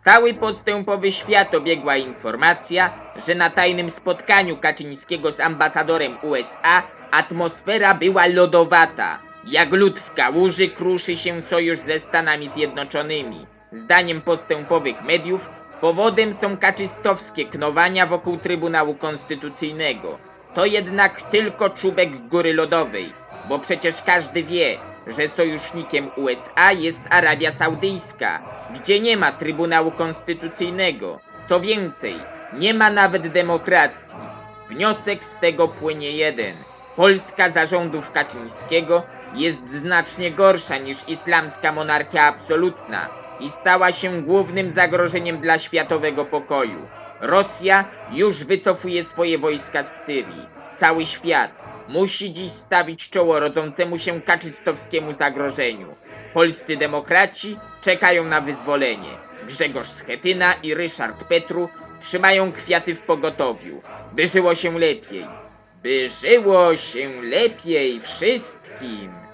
Cały postępowy świat obiegła informacja, że na tajnym spotkaniu Kaczyńskiego z ambasadorem USA atmosfera była lodowata. Jak lód w kałuży kruszy się sojusz ze Stanami Zjednoczonymi. Zdaniem postępowych mediów powodem są kaczystowskie knowania wokół Trybunału Konstytucyjnego. To jednak tylko czubek góry lodowej, bo przecież każdy wie, że sojusznikiem USA jest Arabia Saudyjska, gdzie nie ma Trybunału Konstytucyjnego. Co więcej, nie ma nawet demokracji. Wniosek z tego płynie jeden. Polska zarządów Kaczyńskiego jest znacznie gorsza niż islamska monarchia absolutna i stała się głównym zagrożeniem dla światowego pokoju. Rosja już wycofuje swoje wojska z Syrii. Cały świat musi dziś stawić czoło rodzącemu się kaczystowskiemu zagrożeniu. Polscy demokraci czekają na wyzwolenie. Grzegorz Schetyna i Ryszard Petru trzymają kwiaty w pogotowiu, by żyło się lepiej. By żyło się lepiej wszystkim.